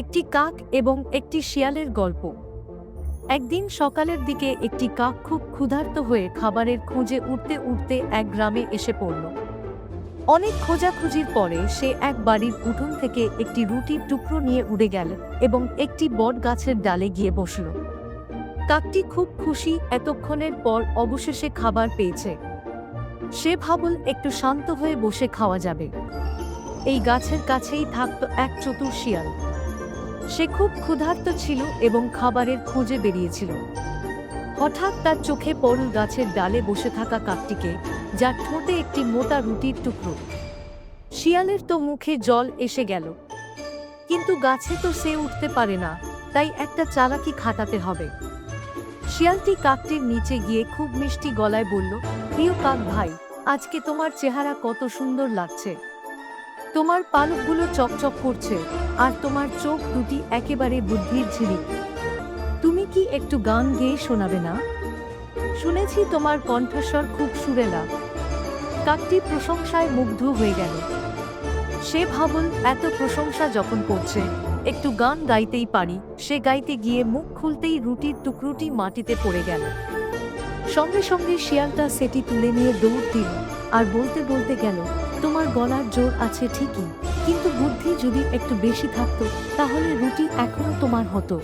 একটি কাক এবং একটি শিয়ালের গল্প। একদিন সকালের দিকে একটি কাক খুব ক্ষুধার্ত হয়ে খাবারের খোঁজে উঠতে উঠতে এক গ্রামে এসে পড়ল। অনেক খোঁজাখুঁজির পরে সে এক বাড়ির উঠোন থেকে একটি রুটির টুকরো নিয়ে উড়ে গেল এবং একটি বট গাছের ডালে গিয়ে বসল। কাকটি খুব খুশি এতক্ষণের পর অবশেষে খাবার পেয়েছে। সে ভাবল একটু শান্ত হয়ে বসে খাওয়া যাবে। এই গাছের কাছেই থাকত এক চতুর শিয়াল। সে খুব ক্ষুধার্ত ছিল এবং খাবারের খোঁজে বেরিয়েছিল। হঠাৎ তার চোখে পড়ল গাছের ডালে বসে থাকা কাকটিকে, যার ঠোঁটে একটি মোটা রুটির টুকরো। শিয়ালের তো মুখে জল এসে গেল। কিন্তু গাছে তো সে উঠতে পারে না, তাই একটা চালাকি খাটাতে হবে। শিয়ালটি কাকটির নিচে গিয়ে খুব মিষ্টি গলায় বলল, প্রিয় কাক ভাই, আজকে তোমার চেহারা কত সুন্দর লাগছে। তোমার পালকগুলো চকচক করছে, আর তোমার চোখ দুটি একেবারে বুদ্ধির ঝিলিক তুমি কি একটু গান গেয়ে শোনাবে না? শুনেছি তোমার কণ্ঠস্বর খুব সুরেলা। কাকটি প্রশংসায় মুগ্ধ হয়ে গেল। সে ভাবল এত প্রশংসা যখন করছে, একটু গান গাইতেই পারি। সে গাইতে গিয়ে মুখ খুলতেই রুটির টুকরোটি মাটিতে পড়ে গেল। সঙ্গে সঙ্গে শিয়ালটা সেটি তুলে নিয়ে দৌড় দিল, আর বলতে বলতে গেল তোমার গলার জোর আছে ঠিকই, কিন্তু বুদ্ধি যদি একটু বেশি থাকতো, তাহলে রুটি এখনও তোমার হতো।